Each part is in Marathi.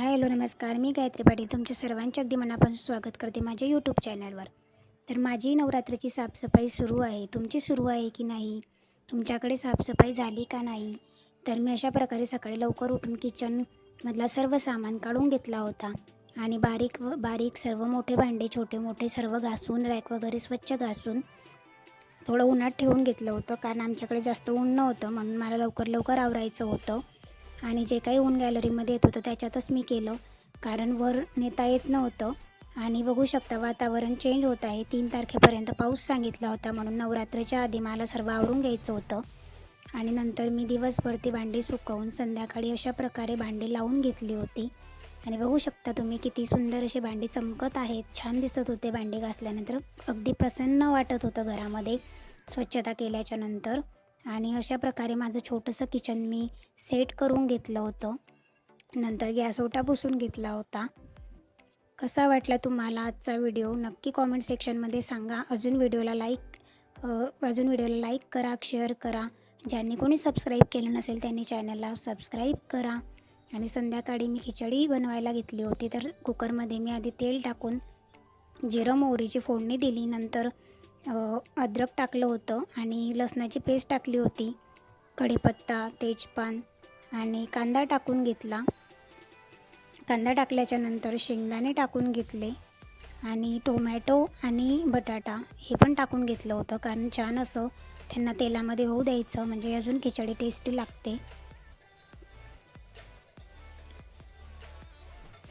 हाय हॅलो नमस्कार. मी गायत्री पाटील. तुमच्या सर्वांचे अगदी मनापासून स्वागत करते माझ्या यूट्यूब चॅनलवर तर माझी नवरात्रीची साफसफाई सुरू आहे. तुमची सुरू आहे की नाही? तुमच्याकडे साफसफाई झाली का नाही? तर मी अशा प्रकारे सकाळी लवकर उठून किचनमधला सर्व सामान काढून घेतला होता. आणि बारीक व बारीक सर्व मोठे भांडे छोटे मोठे सर्व घासून रॅक वगैरे स्वच्छ घासून थोडं उन्हात ठेवून घेतलं होतं. कारण आमच्याकडे जास्त ऊन नव्हतं म्हणून मला लवकर लवकर आवरायचं होतं. आणि जे काही ऊन गॅलरीमध्ये येत होतं त्याच्यातच मी केलं. कारण वर नेता येत नव्हतं. आणि बघू शकता वातावरण चेंज होत आहे. तीन तारखेपर्यंत पाऊस सांगितला होता म्हणून नवरात्रीच्या आधी मला सर्व आवरून घ्यायचं होतं. आणि नंतर मी दिवसभर ती भांडी सुकवून संध्याकाळी अशा प्रकारे भांडी लावून घेतली होती. आणि बघू शकता तुम्ही किती सुंदर अशी भांडी चमकत आहेत. छान दिसत होते भांडी घासल्यानंतर. अगदी प्रसन्न वाटत होतं घरामध्ये. स्वच्छता केल्याच्यानंतर. आणि अशा प्रकारे माझं छोटंसं किचन मी सेट करून घेतलं होतं. नंतर गॅस ओटा पुसून घेतला होता. कसा वाटला तुम्हाला आजचा व्हिडिओ? नक्की कॉमेंट सेक्शनमध्ये सांगा. अजून व्हिडिओला लाईक अजून व्हिडिओला लाईक करा शेअर करा. ज्यांनी कोणी सबस्क्राईब केलं नसेल त्यांनी चॅनलला सबस्क्राईब करा. आणि संध्याकाळी मी खिचडी बनवायला घेतली होती तर कुकरमध्ये मी आधी तेल टाकून जिरं मोहरीची फोडणी दिली. नंतर अद्रक टाकलं होतं आणि लसणाची पेस्ट टाकली होती. कढीपत्ता तेजपान आणि कांदा टाकून घेतला. कांदा टाकल्याच्या नंतर शेंगदाणे टाकून घेतले आणि टोमॅटो आणि बटाटा हे पण टाकून घेतलं होतं कारण छान असं त्यांना तेलामध्ये होऊ द्यायचं म्हणजे अजून खिचडी टेस्टी लागते.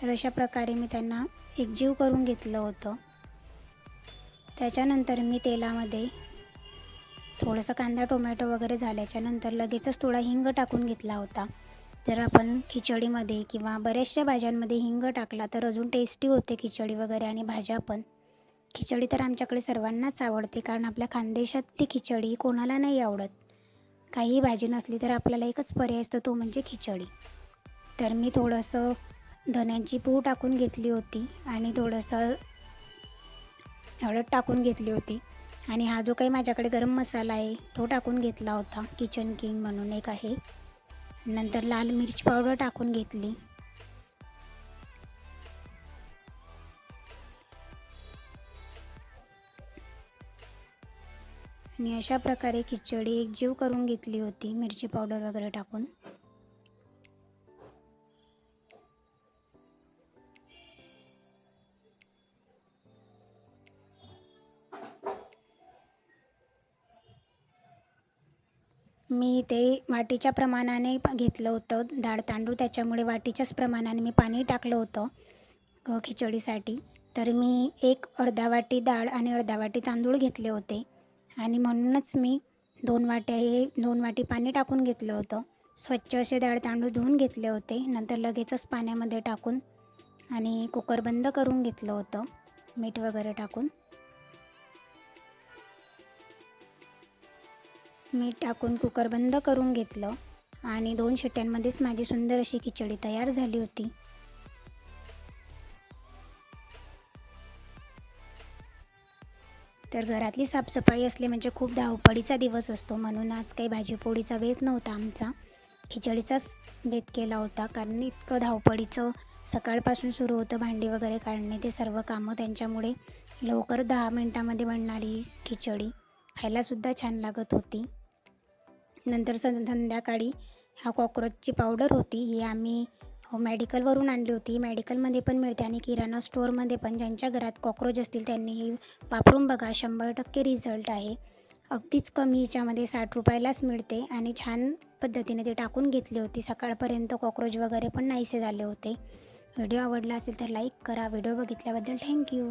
तर अशा प्रकारे मी त्यांना एकजीव करून घेतलं होतं. त्याच्यानंतर मी तेलामध्ये थोडंसं कांदा टोमॅटो वगैरे झाल्याच्यानंतर लगेचच थोडा हिंग टाकून घेतला होता. जर आपण खिचडीमध्ये किंवा बऱ्याचशा भाज्यांमध्ये हिंग टाकला तर अजून टेस्टी होते खिचडी वगैरे आणि भाज्या पण. खिचडी तर आमच्याकडे सर्वांनाच आवडते कारण आपल्या खानदेशातली खिचडी कोणाला नाही आवडत. काही भाजी नसली तर आपल्याला एकच पर्याय असतो तो म्हणजे खिचडी. तर मी थोडंसं धन्यांची पूड टाकून घेतली होती आणि थोडंसं हळद टाकून घेतली होती. आणि हा जो काही माझ्याकडे गरम मसाला आहे तो टाकून घेतला होता. किचन किंग म्हणून एक आहे. नंतर लाल मिरची पावडर टाकून घेतली. आणि अशा प्रकारे खिचडी एकजीव करून घेतली होती मिरची पावडर वगैरे टाकून. मी ते वाटीच्या प्रमाणाने प- घेतलं होतं. डाळ तांदूळ त्याच्यामुळे वाटीच्याच प्रमाणाने मी पाणी टाकलं होतं खिचडीसाठी. तर मी एक अर्धा वाटी डाळ आणि अर्धा वाटी तांदूळ घेतले होते. आणि म्हणूनच मी दोन वाट्या हे दोन वाटी पाणी टाकून घेतलं होतं. स्वच्छ असे डाळ तांदूळ धुवून घेतले होते. नंतर लगेचच पाण्यामध्ये टाकून आणि कुकर बंद करून घेतलं होतं. मीठ वगैरे टाकून. मीठ टाकून कुकर बंद करून घेतलं आणि दोन शिट्ट्यांमध्येच माझी सुंदर अशी खिचडी तयार झाली होती. तर घरातली साफसफाई असली म्हणजे खूप धावपळीचा दिवस असतो म्हणून आज काही भाजीपोळीचा बेत नव्हता आमचा. खिचडीचाच बेत केला होता कारण इतकं धावपळीचं सकाळपासून सुरू होतं भांडी वगैरे काढणे ते सर्व कामं त्यांच्यामुळे लवकर दहा मिनटामध्ये बनणारी खिचडी खायलासुद्धा छान लागत होती. नंतर सं संध्याकाळी ह्या कॉक्रोचची पावडर होती. ही आम्ही हो, मेडिकलवरून आणली होती. मेडिकलमध्ये पण मिळते आणि किराणा स्टोअरमध्ये पण ज्यांच्या घरात कॉक्रोच असतील त्यांनी ही वापरून बघा. शंभर टक्के रिझल्ट आहे. अगदीच कमी हिच्यामध्ये साठ रुपयालाच मिळते आणि छान पद्धतीने ते टाकून घेतली होती. सकाळपर्यंत कॉक्रोच वगैरे पण नाहीसे झाले होते. व्हिडिओ आवडला असेल तर लाईक करा. Video बघितल्याबद्दल thank you